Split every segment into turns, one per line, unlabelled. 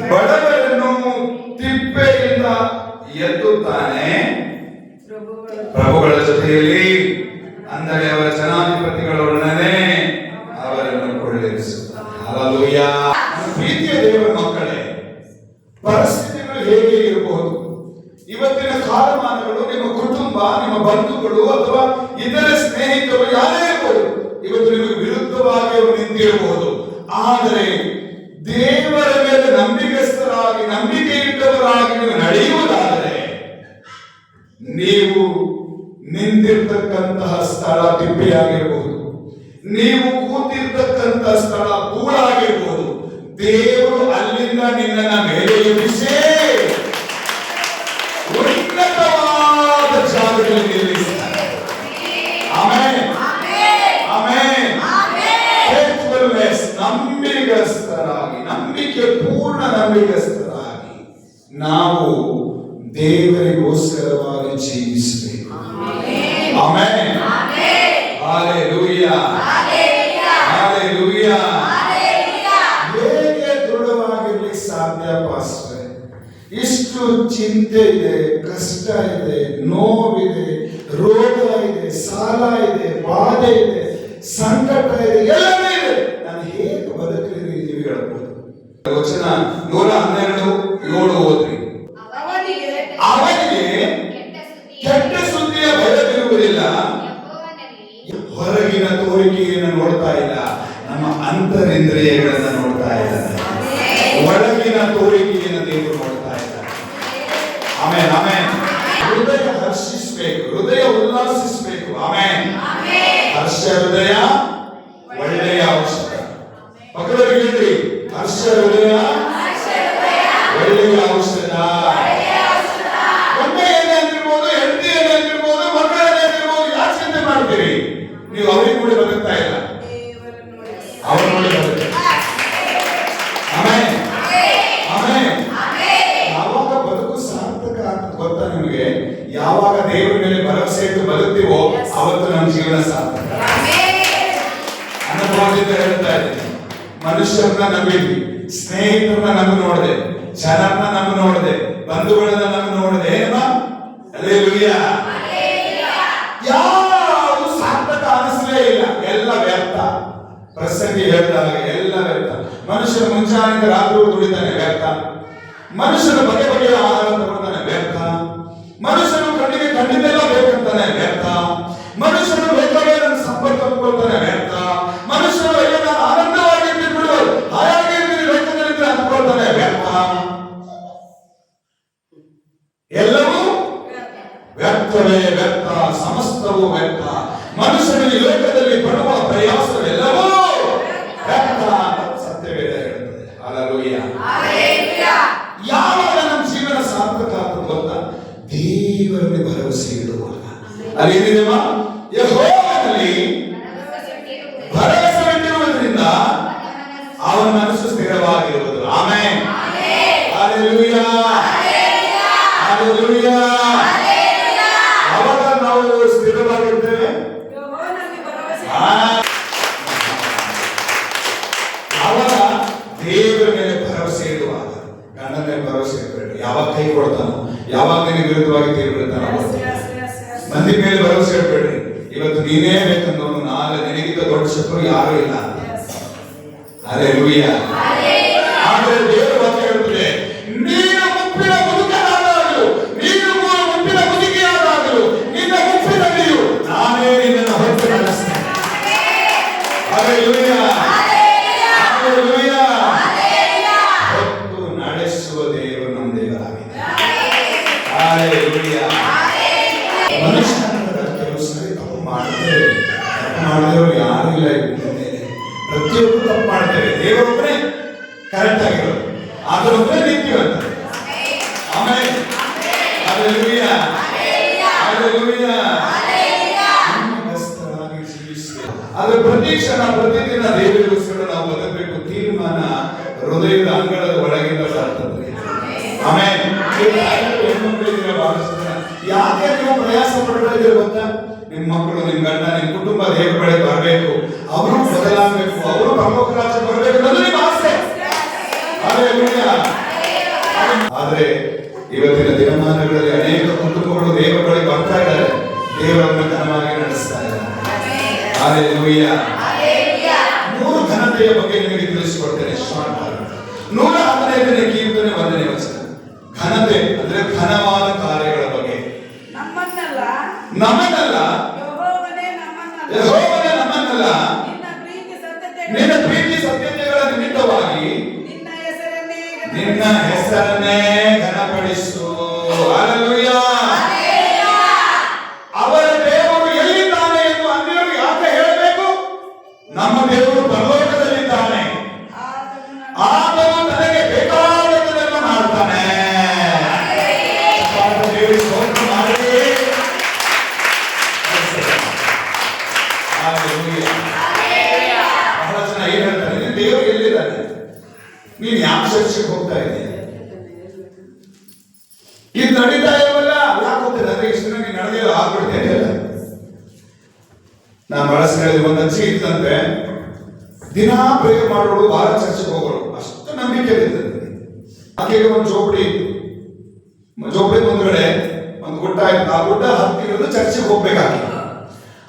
ಬಡವರನ್ನು ತಿಪ್ಪೆಯಿಂದ ಎತ್ತುತ್ತಾನೆ. ಪ್ರಭುಗಳ ಜೊತೆಯಲ್ಲಿ ಅಂದರೆ ಅವರ ಜನಾಧಿಪತಿಗಳು ಕೂತಿರ್ತಕ್ಕಂತಹ ಸ್ಥಳ ದಿಬ್ಬೆ ನೀವು ಕೂತಿರ್ತಕ್ಕಂಥ ಸ್ಥಳ ಕೂಡ ಆಗಿರಬಹುದು ದೇವರು ಅಲ್ಲಿಂದ ನಿನ್ನನ್ನ ಮೇಲೆ ಎಬ್ಬಿಸಿ. ಉನ್ನತವಾದ ಜಾಗದಲ್ಲಿ ನಿಲ್ಲಿಸ್ತಾರೆ. ಆಮೇಲೆ ನಂಬಿಗಸ್ತರಾಗಿ, ನಂಬಿಕೆ ಪೂರ್ಣ ನಂಬಿಗಸ್ತರಾಗಿ ನಾವು ದೇವರಿಗೋಸ್ಕರವಾಗಿ ಜೀವಿಸಬೇಕು. ಹೇಗೆ ಇಷ್ಟು ಚಿಂತೆ ಇದೆ ಕಷ್ಟ ಇದೆ ನೋವಿದೆ ರೋಗ ಇದೆ ಸಾಲ ಇದೆ ಬಾಧೆ ಇದೆ ಸಂಕಟ ಇದೆ ಎಲ್ಲವೂ ಇದೆ. ನಾನು ಹೇಗೆ ಬದುಕಲಿ ನೀವು ಹೇಳ್ಬೋದು. ವಚನ ನೂರ ಹನ್ನೆರಡು ಏಳು ಹೊರಗಿನ ತೋರಿಕೆಯನ್ನು ನೋಡ್ತಾ ಇಲ್ಲ ನಮ್ಮ ಅಂತರಿಂದ್ರಿಯಗಳನ್ನು ನೋಡ್ತಾ ಇಲ್ಲ ಒಳಗಿನ ತೋರಿಕೆ ಮನುಷ್ಯನ ಮುಂಜಾನೆಯಿಂದ ರಾತ್ರಿ ದುಡಿತಾನೆ ವ್ಯರ್ಥ. ಮನುಷ್ಯನ ಬಗ್ಗೆ ಯಾವಾಗ ನಮ್ಮ ಜೀವನ ಸಾರ್ಥಕ ಆಗುತ್ತೋ ಅಂತ ದೇವರಲ್ಲಿ ಭರವಸೆ ಇಡುವಾಗ ಅದೇನಿದೆಮ್ಮ ಯಹೋ ಕೈ ಕೊಡ್ತಾನೆ ಯಾವಾಗ ನಿನಗೆ ವಿರುದ್ಧವಾಗಿ ತೀರ್ಬಿಡ್ತಾನೆ ಮಂದಿ ಮೇಲೆ ಭರವಸೆ ಹೇಳ್ಬೇಡ್ರಿ ಇವತ್ತು ನೀನೇ ಬೇಕಂದವನು ನಾಳೆ ನಿನಗಿಂತ ದೊಡ್ಡ ಶತ್ರು ಯಾರೂ ಇಲ್ಲ ಅರೆ ಲೂಯ್ಯ ಮಾಡಿದವರು ಯಾರು ಇಲ್ಲ ಪ್ರತಿಯೊಬ್ಬರು ತಪ್ಪು ಮಾಡ್ತೇವೆ ದೇವರೊಬ್ಬರೇ ನಿಮ್ಮ ಮಕ್ಕಳು ನಿಮ್ಮ ಗಂಡ ನಿಮ್ಮ ಕುಟುಂಬ ಹೇಗೆ ಬೆಳೆ ಬರಬೇಕು. ಅವರು ಬದಲಾಗಬೇಕು. ಅವರು ಪ್ರಮುಖ ರಾಜ್ಯ ಬರಬೇಕು ನಿಮ್ಮ ಆಸೆ. ಆದ್ರೆ ಇವತ್ತಿನ ದಿನಮಾನಗಳಲ್ಲಿ ಅನೇಕ ಕುಟುಂಬಗಳು ದೇವರ ಬಳಿ ಬರ್ತಾ ಇದ್ದಾರೆ. ದೇವರ ಘನವಾಗಿ ನಡೆಸ್ತಾ ಇದ್ದಾರೆ. ಮೂರು ಘನತೆಯ ಬಗ್ಗೆ ನಿಮಗೆ
ನಿನ್ನ ಹೆಸರನ್ನೇ
ಘನಪಡಿಸು. ಅವರ ದೇವರು ಎಲ್ಲಿದ್ದಾನೆ ಎಂದು ಅನ್ಯರು ಯಾಕೆ ಹೇಳಬೇಕು? ನಮ್ಮ ದೇವರು ಪರಲೋಕದಲ್ಲಿದ್ದಾನೆ. ಆತನು ತನಗೆ ಬೇಕಾದದನ್ನು ಮಾಡ್ತಾನೆ. ಬಹಳ ಜನ ಏನ್ ಹೇಳ್ತಾರೆ ದೇವರು ಎಲ್ಲಿದ್ದಾನೆ? ನೀನ್ ಯಾವ ಚರ್ಚಿಗೆ ಹೋಗ್ತಾ ಇದ್ದೀಯ ಇದು ನಡೀತಾ ಇಲ್ವಲ್ಲ ಯಾಕೆ ಹೋಗ್ತದೆ ಅಂದ್ರೆ ಇಷ್ಟು ದಿನ ನೀನ್ ನಡೆದಿಲ್ಲ ಆಗ್ಬಿಡ್ತೇನೆ ನಾನು ಬಳಸ್ಕೊಳ್ಳಿ ಒಂದು ಅಜ್ಜಿ ಇತ್ತಂತೆ ದಿನಾ ಪ್ರೇಯರ್ ಮಾಡೋಳು ವಾರ ಚರ್ಚೆಗೆ ಹೋಗೋಳು ಅಷ್ಟು ನಂಬಿಕೆ ಇರ್ತದೆ ಆಕೆಗೆ ಒಂದು ಜೋಪಡಿ ಜೋಪಡಿ ಮುಂದ್ಗಡೆ ಒಂದು ಗುಡ್ಡ ಇತ್ತು. ಆ ಗುಡ್ಡ ಹತ್ತಿರೋದು ಚರ್ಚೆಗೆ ಹೋಗ್ಬೇಕಾಗಿ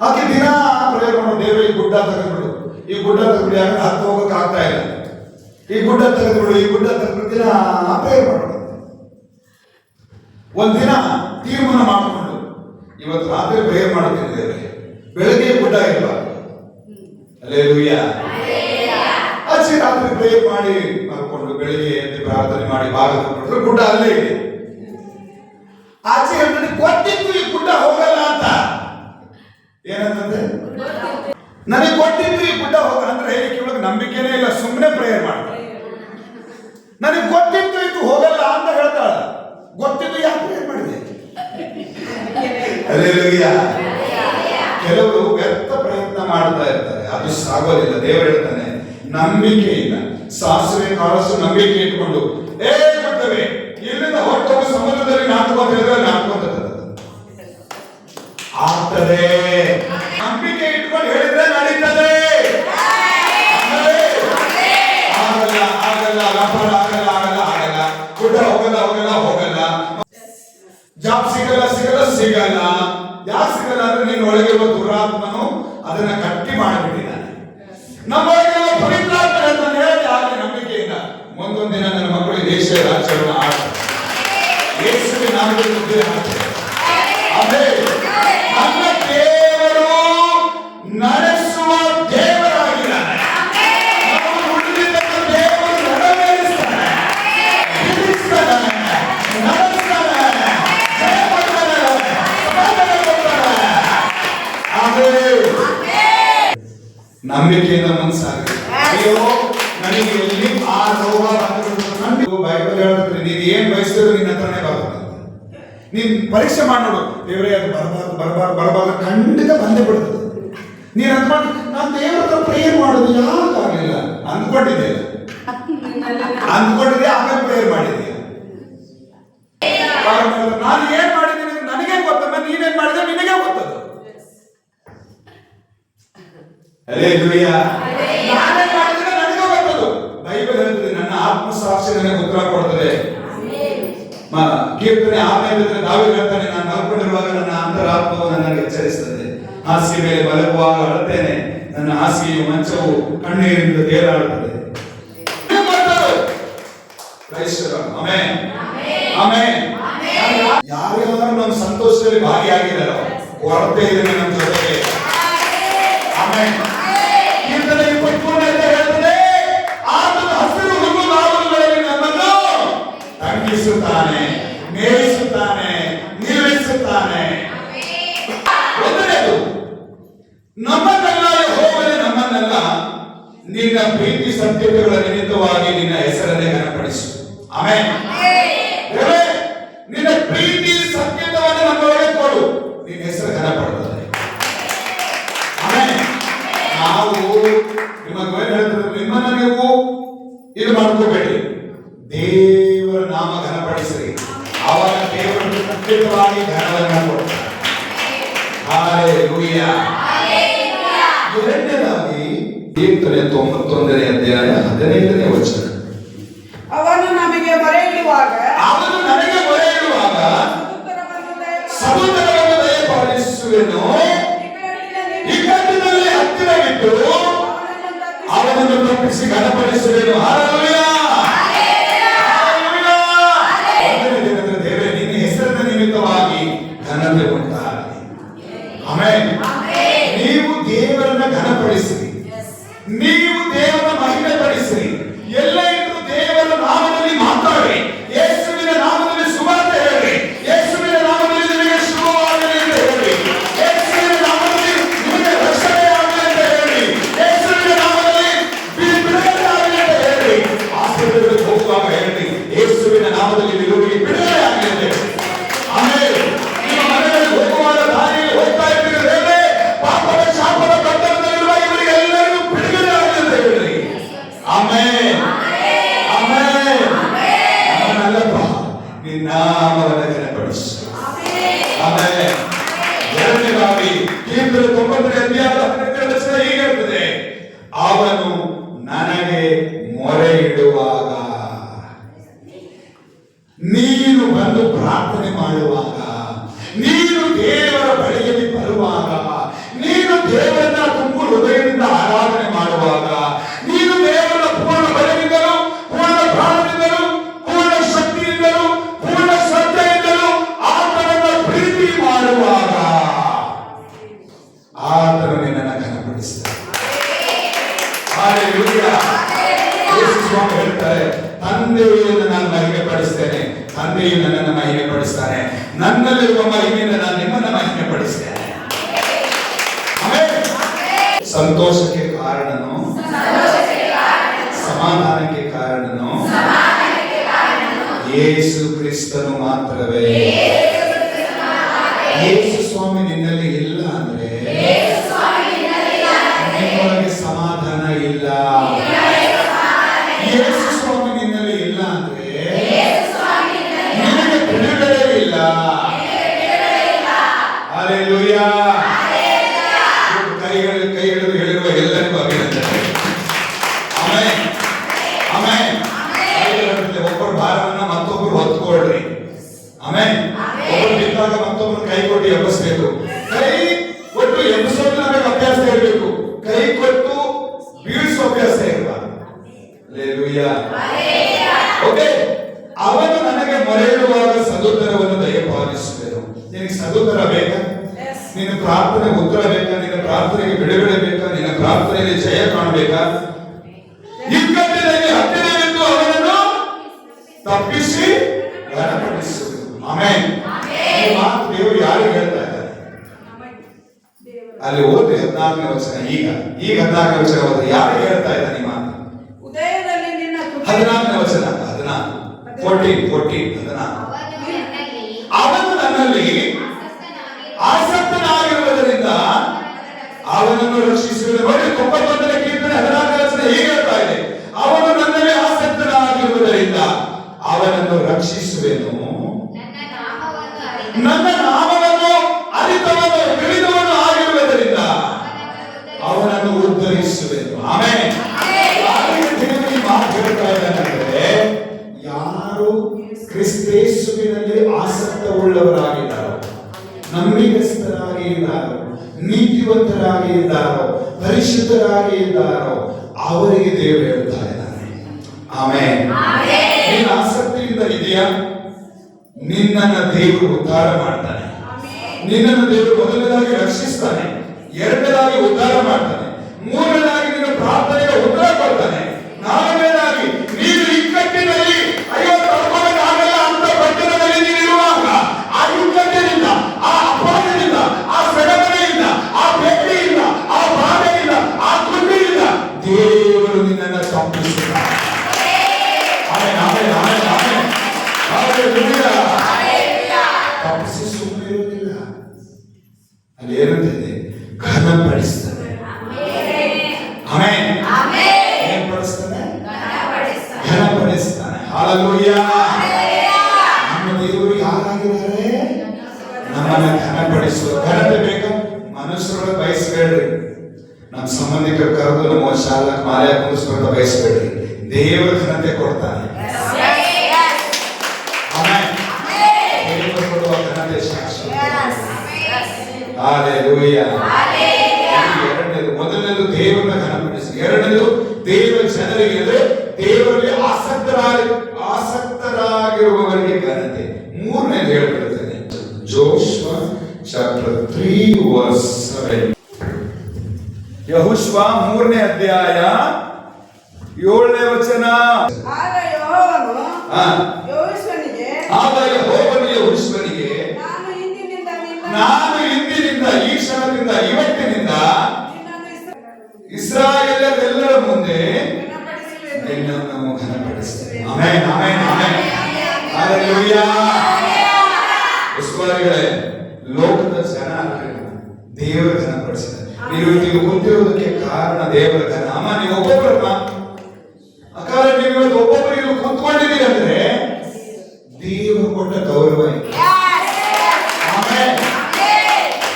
ಆಕೆ. ದಿನ ಪ್ರೇಯರ್ ಮಾಡೋ ದೇವ್ರ ಈ ಗುಡ್ಡ ತಗೊಂಡು ಈ ಗುಡ್ಡ ತಗೊಂಡು ಯಾಕಂದ್ರೆ ಹತ್ತು ಹೋಗಕ್ಕೆ ಆಗ್ತಾ ಇಲ್ಲ. ಈ ಗುಡ್ಡ ತೆಗೆದ್ಬಿಡು ಈ ಗುಡ್ಡ ತೆಗೆದ್ಬಿಡು ದಿನ ಪ್ರೇಯರ್ ಮಾಡೋದು ಒಂದಿನ ತೀರ್ಮಾನ ಮಾಡಿಕೊಂಡು ಇವತ್ತು ರಾತ್ರಿ ಪ್ರೇಯರ್ ಮಾಡುತ್ತಿದ್ದೇವೆ. ಬೆಳಗ್ಗೆ ಗುಡ್ಡ ಇರಬಾರ್ದು ಅಲ್ಲೇ ಅಜ್ಜಿ ರಾತ್ರಿ ಪ್ರೇಯರ್ ಮಾಡಿ ಮಾಡಿಕೊಂಡು ಬೆಳಿಗ್ಗೆ ಎದ್ದು ಪ್ರಾರ್ಥನೆ ಮಾಡಿ ಭಾಗ ತಗೊಂಡ್ರೆ ಗುಡ್ಡ ಅಲ್ಲೇ ಇದೆ. ಆಚೆ ಹೇಳ್ತಾನೆ ಕೊಟ್ಟಿದ್ದು ಈ ಗುಡ್ಡ ಹೋಗಲ್ಲ ಅಂತ. ಏನಂತಂದ್ರೆ? ನನಗೆ ಕೊಟ್ಟಿದ್ದು ಈ ಗುಡ್ಡ ಹೋಗಲ್ಲ ಅಂದ್ರೆ ಹೇಳಿಕೆ ಒಳಗೆ ನಂಬಿಕೆನೇ ಇಲ್ಲ ಸುಮ್ಮನೆ ಪ್ರೇಯರ್ ಮಾಡ್ತಾರೆ ನನಗೆ ಗೊತ್ತಿತ್ತು ಇದು ಹೋಗಲ್ಲ ಅಂತ ಹೇಳ್ತಾಳ. ಗೊತ್ತಿದ್ದು ಯಾಕೆ ಏನ್ ಮಾಡಿದೆ. ಕೆಲವರು ವ್ಯರ್ಥ ಪ್ರಯತ್ನ ಮಾಡ್ತಾ ಇರ್ತಾರೆ. ಅದು ಸಾಗೋದಿಲ್ಲ. ದೇವರು ಹೇಳ್ತಾನೆ ನಂಬಿಕೆಯಿಂದ ಸಾಸಿವೆ, ಕಾಳಸು, ನಂಬಿಕೆ ಇಟ್ಕೊಂಡು, ಏ ಬರ್ತವೆ ಇಲ್ಲಿಂದ ಹೊಟ್ಟೆ ಸಮುದ್ರದಲ್ಲಿ ನಾಟ್ಕೋತ ಇದ್ರೆ ನಾಟ್ಕೋತ ಆಗ್ತದೆ. ಸಿಗಲ್ಲ ಸಿಗಲ್ಲ ಸಿಗಲ್ಲ. ಯಾಕೆ ಸಿಗಲ್ಲ ಅಂದ್ರೆ ನೀನು ಒಳಗಿರುವ ದುರಾತ್ಮನು ಅದನ್ನ ಕಟ್ಟಿ ಮಾಡಿಬಿಟ್ಟಿದ್ದಾನೆ. ನಮ್ಮ ಪವಿತ್ರಾತ್ಮ ದಿನ ನನ್ನ ಮಕ್ಕಳು ದೇಶ ರಾಜ್ಯವನ್ನು ಆಡ್ತಾರೆ ಯೇಸುವಿನ ನಾಮದಲ್ಲಿ ನಂಬಿಕೆಯಿಂದ ಮನಸ್ಸಾಗ ಅಯ್ಯೋ ನನಗೆ ಎಲ್ಲಿ ಆ ರೋಗ. ನಂಬಿಕೆ ಬೈಬಲ್ ಹೇಳ್ತಾರೆ ನೀನು ಏನ್ ಬಯಸಿದ್ರು ನಿನ್ನ ಹತ್ರನೇ ಬರ್ತದೆ ನೀನ್ ಪರೀಕ್ಷೆ ಮಾಡಿ ನೋಡು. ದೇವರೇ ಅದು ಬರಬಾರ್ದು ಬರಬಾರ್ದು ಬರಬಾರ್ದು ಖಂಡಿತ ಬಂದೇ ಬಿಡ್ತದೆ ನೀನ್ ಅಂದ್ಕೊಂಡು ನಾನು ದೇವರ ಹತ್ರ ಪ್ರೇಯರ್ ಮಾಡೋದು ಯಾಕಾಗಲಿಲ್ಲ ಅಂದ್ಕೊಂಡಿದ್ದೆ. ಅಂದ್ಕೊಂಡಿದ್ದೆ ಆಮೇಲೆ ಪ್ರೇಯರ್ ಮಾಡಿದ್ದೆ. ನಾನು ಏನ್ ಮಾಡಿದ್ದೀನಿ ನನಗೇನ್ ನನಗೆ ಗೊತ್ತಮ್ಮ ನೀನೇನ್ ಮಾಡಿದೆ ನಿನಗೆ ಗೊತ್ತದು ಅಲ್ಲೇಲೂಯ್ಯ. ನಾನೇನ್ ಮಾಡಿದ್ರೆ ನನಗೆ ಗೊತ್ತದು ಬೈಬಲ್ ಹೇಳ್ತದೆ ನನ್ನ ಆತ್ಮಸಾಕ್ಷಿ ನನಗೆ ಉತ್ತರ ಕೊಡ್ತದೆ. ಕೀರ್ತನೆ ಆಮೇಲೆ ದಾವಿ ಹೇಳ್ತಾನೆ ನಾನು ಮಲ್ಕೊಂಡಿರುವಾಗ ನನ್ನ ಅಂತರಾತ್ಮವು ನನ್ನನ್ನು ಎಚ್ಚರಿಸ್ತದೆ ಹಾಸಿಗೆ ಮೇಲೆ ಮಲಗುವಾಗ ಅಳುತ್ತೇನೆ. ನನ್ನ ಹಾಸಿಗೆಯು ಮಂಚವು ಕಣ್ಣೀರಿನಿಂದ ತೇಲಾಡುತ್ತದೆ. ಯಾರ್ಯಾರು ನಮ್ಮ ಸಂತೋಷದಲ್ಲಿ ಭಾಗಿಯಾಗಿದ್ದಾರೋ ಕೊರತೆ ಇದೆ ನಮ್ಮ ಜೊತೆಗೆ. ಮಾಡ್ಕೋಬೇಡಿ ದೇವರ ನಾಮ ಘನಪಡಿಸಿರಿ ಅವರ ದೇವರು ಖಂಡಿತವಾಗಿ ಘನವನ್ನು ಕೊಡ್ತಾರೆ ಹಾಲೆಲೂಯ ಎರಡನೇದಾಗಿ ಕೀರ್ತನೆ ತೊಂಬತ್ತೊಂದನೇ ಅಧ್ಯಾಯ ಹದಿನೈದನೇ ವಚನ ಸಂತೋಷಕ್ಕೆ ಕಾರಣನು? ಸಮಾಧಾನಕ್ಕೆ ಕಾರಣನು? ಯೇಸು ಕ್ರಿಸ್ತನು ಮಾತ್ರವೇ. ಯೇಸು ಸ್ವಾಮಿ ನಿನ್ನಲ್ಲಿ ತಪ್ಪಿಸಿ ಘನಪಡಿಸುವುದು. ಆಮೇಲೆ ಈ ಮಾತು ದೇವರು ಯಾರಿಗೆ ಹೇಳ್ತಾ ಇದ್ದಾರೆ? ಅಲ್ಲಿ ಓದಿ ಹದಿನಾಲ್ಕನೇ ವಚನ ಈಗ. ಈಗ ಹದಿನಾಲ್ಕನೇ ವಚನ ಓದಿ ಯಾರು ಹೇಳ್ತಾ ಇದ್ದಾನೆ ಈ ಮಾತು?
ತುಟಿ.
ಹದಿನಾಲ್ಕನೇ ವಚನ ಹದಿನಾಲ್ಕು. ಫೋರ್ಟೀನ್ ಫೋರ್ಟೀನ್ ಹದಿನಾಲ್ಕು.
ಅವನು ನನ್ನಲ್ಲಿ
ಆಸಕ್ತನಾಗಿರುವುದರಿಂದ ಅವನನ್ನು ರಕ್ಷಿಸುವುದು. ನೋಡಿ ತೊಂಬತ್ತೊಂದನೇ ಕೀರ್ತನೆ ಹದಿನಾಲ್ಕನೇ ವಚನ ಹೀಗೆ ಹೇಳ್ತಾ ಇದೆ? ಅವನನ್ನು ರಕ್ಷಿಸುವೆನು.
ನನ್ನ ನಾಮವನ್ನು
ಅರಿತವನು. ತಿಳಿದವನು ಆಗಿರುವುದರಿಂದ ಅವನನ್ನು ಉದ್ಧರಿಸುವೆನು. ಆಮೇಲೆ ಮಾತು ಹೇಳ್ತಾ ಇದ್ದಾನಂದ್ರೆ ಯಾರು ಕ್ರಿಸ್ತೇಸುವಿನಲ್ಲಿ ಆಸಕ್ತವುಳ್ಳವರಾಗಿದ್ದಾರೋ ನಂಬಿಕಸ್ಥರಾಗಿ ಇದ್ದಾರೋ ನೀತಿವಂತರಾಗಿ ಇದ್ದಾರೋ ಪರಿಶುದ್ಧರಾಗಿ ಇದ್ದಾರೋ ಅವರಿಗೆ ದೇವರು ಹೇಳ್ತಾ ಇದ್ದಾನೆ. ಆಮೇಲೆ ಇದೆಯಾ ನಿನ್ನನ್ನ ದೇವರು ಉದ್ಧಾರ ಮಾಡ್ತಾನೆ. ನಿನ್ನನ್ನು ದೇವರು ಮೊದಲನೇದಾಗಿ ರಕ್ಷಿಸ್ತಾನೆ. ಎರಡನೇದಾಗಿ ಉದ್ಧಾರ ಮಾಡ್ತಾನೆ. ಮೂರನೇದಾಗಿ ನಿನ್ನ ಪ್ರಾರ್ಥನೆಗೆ ಉತ್ತರ ಕೊಡ್ತಾನೆ. ನಾಲ್ಕನೇದಾಗಿ ಅಲ್ಲಿ ಏನಂತಿದೆ ಘನಪಡಿಸ್ತದೆ. ಆಮೇಲೆ ಏನ್ ಪಡಿಸ್ತಾನೆ ಘನಪಡಿಸ್ತಾನೆ ನಮ್ಮ ನಮ್ಮನ್ನ ಘನಪಡಿಸುವ ಘನತೆ ಬೇಕಾ? ಮನುಷ್ಯರೊಳಗೆ ಬಯಸ್ಬೇಡ್ರಿ. ನಮ್ಮ ಸಂಬಂಧಿಕರು ಕರೆದು ನಮ್ಮ ಶಾಲಾ ಮಾಲೆ ಬಯಸಬೇಡ್ರಿ. ಜನರಿಗೆ ಅಂದ್ರೆ ದೇವರಲ್ಲಿ ಆಸಕ್ತರಾಗಿ ಆಸಕ್ತರಾಗಿರುವವರಿಗೆ ಘನತೆ ಮೂರನೇ ಹೇಳ್ಬಿಡ್ತೇನೆ Joshua chapter three verse seven ಯಹುಶ್ವ ಮೂರನೇ ಅಧ್ಯಾಯ ಏಳನೇ ವಚನ.
ಆಗ ಯೆಹೋವನು
ಯಹುಶ್ವನಿಗೆ
ನಾನು ಇಂದಿನಿಂದ
ಈ ಕ್ಷಣದಿಂದ ಇವತ್ತಿನಿಂದ ಇಸ್ರಾಯೇಲರೆಲ್ಲರ ಮುಂದೆ
ಘನಪಡಿಸುವೆನು.
ನಾವು ಘನಪಡಿಸ್ತೇನೆ ಆಮೆನ್ ಆಮೆನ್ ಆಮೆನ್ ಹಾಲೆಲೂಯಾ. ಉಸ್ತುವಾರಿಗಳೇ ಲೋಕದ ಜನ ದೇವರ ಘನಪಡಿಸಿದ ನೀವು ಕುಂತಿರೋದಕ್ಕೆ ಕಾರಣ ದೇವರ ಘನ. ಅಮ್ಮ ನೀವು ಒಬ್ಬೊಬ್ಬರಮ್ಮ ಅಕಾರ ನೀವು ಇವತ್ತು ಒಬ್ಬೊಬ್ಬರು ಇಲ್ಲಿ ಕುಂತ್ಕೊಂಡಿದ್ದೀರಿ ಅಂದ್ರೆ ದೇವರು ಕೊಟ್ಟ ಗೌರವ.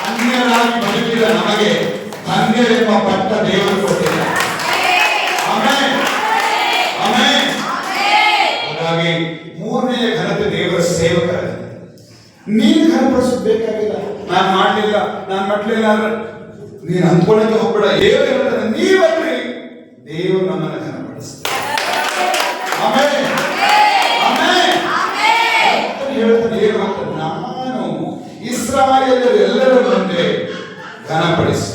ಅನ್ಯರಾಗಿ ಬದುಕಿದ ನಮಗೆ? ಧನ್ಯರೆಂಬ ಪಟ್ಟ ದೇವರು ಕೊಟ್ಟಿಲ್ಲ ಮೂರನೇ ಘನತೆ ದೇವರ ಸೇವಕರಾಗಿ ನೀನು ಘನಪಡಿಸೋದು ಬೇಕಾಗಿಲ್ಲ. ನಾನು ಮಾಡಲಿಲ್ಲ ನಾನು ಮಾಡಲಿಲ್ಲ ಅಂದ್ರೆ ನೀನು ಅಂದ್ಕೊಳ್ಳಕ್ಕೆ ಹೋಗ್ಬೇಡ. ದೇವರು ಹೇಳ್ತಾರೆ ನೀವಲ್ರಿ ದೇವರು ನಮ್ಮನ್ನು ಘನಪಡಿಸ್ತಾರೆ. ಕರ್ತನು ಹೇಳ್ತಾನೆ ಏನು ನಾನು ಇಸ್ರಾಯೇಲರು ಎಲ್ಲರೂ ಮುಂದೆ ಘನಪಡಿಸ್ತೇನೆ.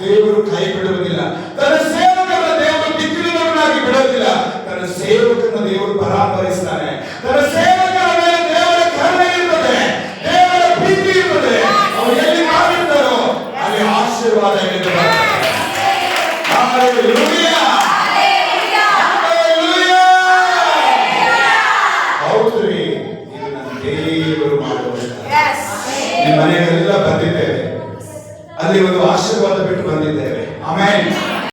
ಸೇವಕರನ್ನ ದೇವರು